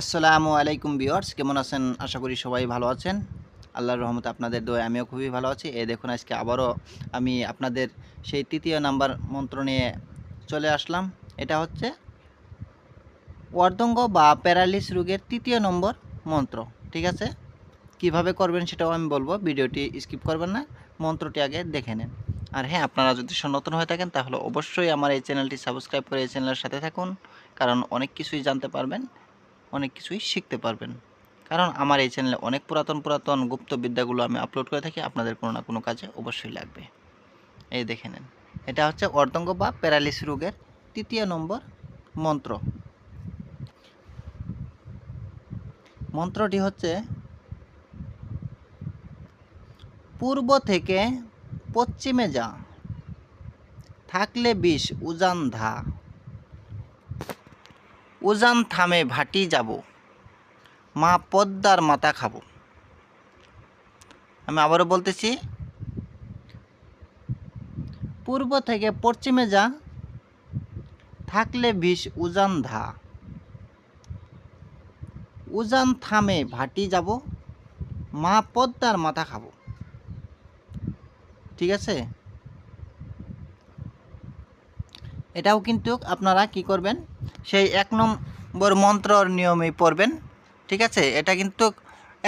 আসসালামু আলাইকুম বিয়ার্স কেমন আছেন? আশা করি সবাই ভালো আছেন। আল্লাহর রহমতে আপনাদের দোয়া আমিও খুবই ভালো আছি। এ দেখুন, আজকে আবারও আমি আপনাদের সেই তৃতীয় নাম্বার মন্ত্র নিয়ে চলে আসলাম। এটা হচ্ছে অর্ধঙ্গ বা প্যারালিস রোগের তৃতীয় নম্বর মন্ত্র, ঠিক আছে? কীভাবে করবেন সেটাও আমি বলব, ভিডিওটি স্কিপ করবেন না, মন্ত্রটি আগে দেখে নেন। আর হ্যাঁ আপনারা যদি নতুন হয়ে থাকেন, তাহলে অবশ্যই আমার এই চ্যানেলটি সাবস্ক্রাইব করে এই চ্যানেলের সাথে থাকুন, কারণ অনেক কিছুই জানতে পারবেন। অনেক কিছুই শিখতে পারবেন। কারণ আমার এই চ্যানেলে অনেক পুরাতন পুরাতন গুপ্ত বিদ্যাগুলো আমি আপলোড করে থাকি, আপনাদের কোনো না কোনো কাজে অবশ্যই লাগবে। এই দেখে নেন। এটা হচ্ছে অর্ধঙ্গ বা প্যারালিস রোগের তৃতীয় নম্বর মন্ত্র। মন্ত্রটি হচ্ছে, পূর্ব থেকে পশ্চিমে যা, থাকলে বিষ উজান ধা। উজান থামে ভাটি যাব। মা পদ্মার মাথা খাব। আমি আবারও বলতেছি, পূর্ব থেকে পশ্চিমে যা, থাকলে বিষ উজান ধা। উজান থামে ভাটি যাব, মা পদ্মার মাথা খাব। ঠিক আছে? এটাও কিন্তু আপনারা কি করবেন? সেই এক নম্বর মন্ত্রর নিয়মেই পড়বেন, ঠিক আছে? এটা কিন্তু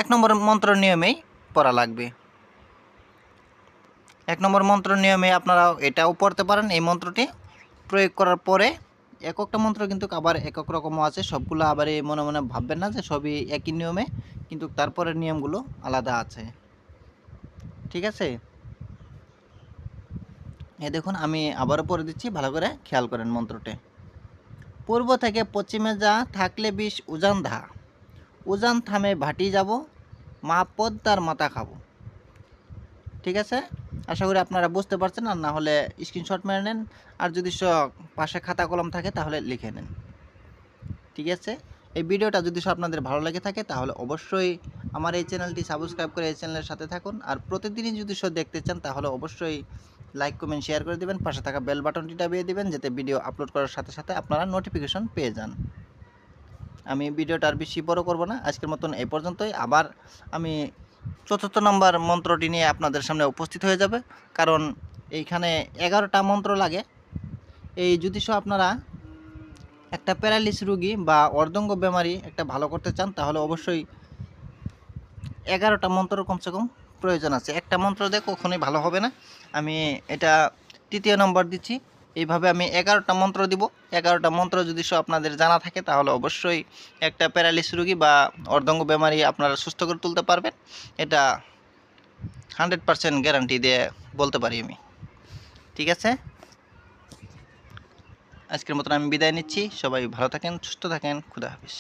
এক নম্বর মন্ত্র নিয়মেই পড়া লাগবে। এক নম্বর মন্ত্র নিয়মে আপনারা এটাও পড়তে পারেন। এই মন্ত্রটি প্রয়োগ করার পরে এক একটা মন্ত্র কিন্তু আবার একক রকমও আছে। সবগুলো আবার মনে মনে ভাববেন না যে সবই একই নিয়মে, কিন্তু তারপরে নিয়মগুলো আলাদা আছে। ঠিক আছে? এ দেখুন, আমি আবারও পড়ে দিচ্ছি, ভালো করে খেয়াল করেন মন্ত্রটি। পূর্ব থেকে পশ্চিমে যা থাকলে বিষ উজান ধা। উজান থামে ভাটি যাব, মা পদ্মার মাথা খাব। ঠিক আছে? আশা করি আপনারা বুঝতে পারছেন, আর না হলে স্ক্রিনশট মেরে নেন, আর যদি পাশে খাতা কলম থাকে, তাহলে লিখে নেন। ঠিক আছে? এই ভিডিওটা যদি আপনাদের ভালো লেগে থাকে, তাহলে অবশ্যই আমার এই চ্যানেলটি সাবস্ক্রাইব করে এই চ্যানেলের সাথে থাকুন, আর প্রতিদিনই যদি দেখতে চান, তাহলে অবশ্যই লাইক কমেন্ট শেয়ার করে দিবেন, পাশে থাকা বেল বাটনটি দাবিয়ে দিবেন, যাতে ভিডিও আপলোড করার সাথে সাথে আপনারা নোটিফিকেশন পেয়ে যান। আমি ভিডিওটা আর বেশি বড় করব না, আজকের মতন এই পর্যন্তই। আবার আমি চতুর্থ নম্বর মন্ত্রটি নিয়ে আপনাদের সামনে উপস্থিত হয়ে যাবে, কারণ এইখানে এগারোটা মন্ত্র লাগে। এই সব আপনারা একটা প্যারালিস রুগী বা অর্ধঙ্গ বেমারি একটা ভালো করতে চান, তাহলে অবশ্যই এগারোটা মন্ত্র কমসে কম প্রয়োজন আছে। একটা মন্ত্র দিয়ে কখনোই ভালো হবে না। আমি এটা তৃতীয় নম্বর দিচ্ছি। এইভাবে আমি এগারোটা মন্ত্র দিব। এগারোটা মন্ত্র যদি সব আপনাদের জানা থাকে, তাহলে অবশ্যই একটা প্যারালিস রুগী বা অর্ধঙ্গ বেমারি আপনারা সুস্থ করে তুলতে পারবেন। এটা হান্ড্রেড পারসেন্ট গ্যারান্টি দিয়ে বলতে পারি আমি। ঠিক আছে? আজকের মতন আমি বিদায় নিচ্ছি। সবাই ভালো থাকেন, সুস্থ থাকেন। খুদা হাফিজ।